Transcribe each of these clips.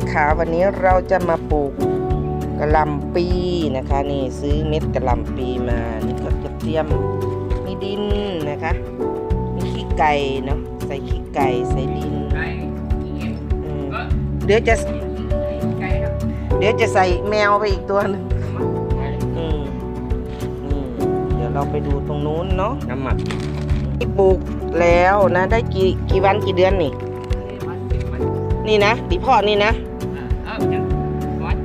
นะคะ วันนี้เราจะมาปลูกกระหลำปีนะคะ นี่ซื้อเม็ดกระหลำปีมานี่ก็จะเตรียมมีดินนะคะ มีขี้ไก่เนาะใส่ขี้ไก่ใส่ดินไก่ขี้เอ็มอืมก็เดี๋ยวจะไก่ครับเดี๋ยวจะใส่แมวไปอีกตัวหนึงอืมนี่เดี๋ยวเราไปดูตรงนู้นเนาะน้ำหมักที่ปลูกแล้วนะ ได้กี่กี่วันกี่เดือนนี่วันสิบวันนี่นะดีพ่อนี่นะ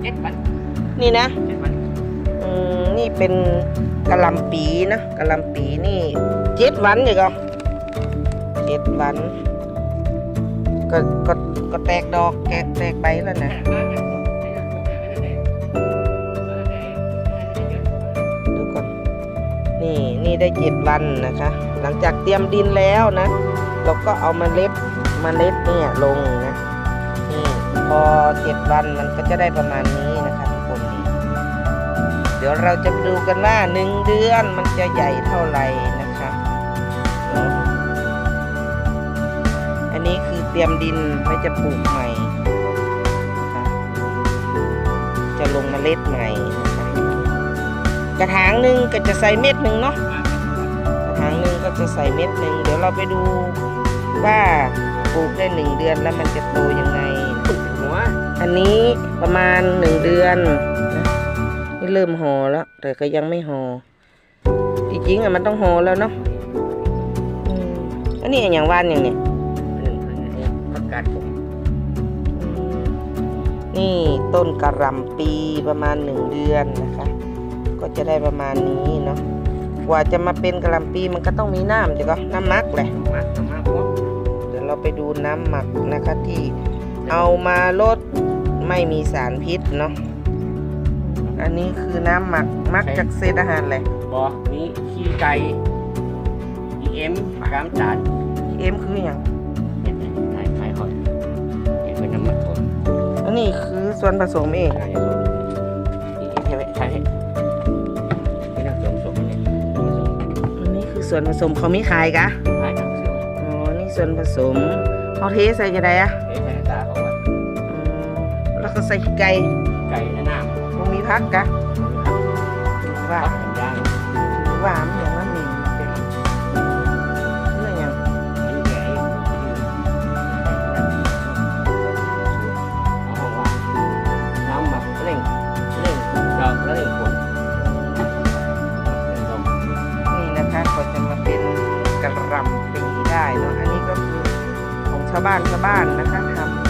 เจ็ดวันนี่นะเจ็ดวันอืมนี่เป็นกะหลำปีนะกะหลำปีนี่เจ็ดวันอยู่ก็เจ็ดวันก็ก็ก็แตกดอกแกะแตกใบแล้วนะดูก่อนนี่นี่ได้เจ็ดวันนะคะ หลังจากเตรียมดินแล้วนะ เราก็เอาเมล็ดเมล็ดเนี่ยลงนะ นี่พอเจ็ดวันมันก็จะได้ประมาณนี้นะคะทุกคนนี่เดี๋ยวเราจะดูกันว่าหนึ่งเดือนมันจะใหญ่เท่าไหร่นะคะเนาะอันนี้คือเตรียมดินไว้จะปลูกใหม่นะคะจะลงเมล็ดใหม่นะคะกระถางหนึ่งก็จะใส่เม็ดหนึ่งเนาะกระถางหนึ่งก็จะใส่เม็ดหนึ่งเดี๋ยวเราไปดูว่า ปลูกได้หนึ่งเดือนแล้วมันจะโตยังไง หัวอันนี้ประมาณหนึ่งเดือนนะนี่เริ่มห่อแล้ว แต่ก็ยังไม่ห่อจริงๆอะมันต้องห่อแล้วเนาะอืมอันนี้อย่างว่านอย่างเนี้ยประกาศผมอืมนี่ต้นกระหลำปีประมาณหนึ่งเดือนนะคะ ก็จะได้ประมาณนี้เนาะกว่าจะมาเป็นกระหลำปีมันก็ต้องมีน้ำจ้ะก็น้ำมักแหละมาทำมาพวก เดี๋ยวเราไปดูน้ำหมักนะคะที่เอามาลดไม่มีสารพิษเนาะอันนี้คือน้ำหมักมักจากเศษอาหารแหละบอนี่ขี้ไก่ขี้เอ็มกามจานเอ็มคืออย่างเห็นไหมขายขายหอยเห็นเป็นน้ำหมักคนอันนี้คือส่วนผสมเองขายสดนี่ใช่ไหมใช่ไหมไม่น่าสมสมเลยอันนี้คือส่วนผสมเขามีขายกะ ส่วนผสมเขาเทใส่จะได้อะเอ๊ะแม่ตาเขาว่าอืมแล้วก็ใส่ไก่ไก่ในน้ำบ่มีพักกะว่าครับผมย่างว่ามันอย่างาวบ้านชาวบ้านนะคะทำ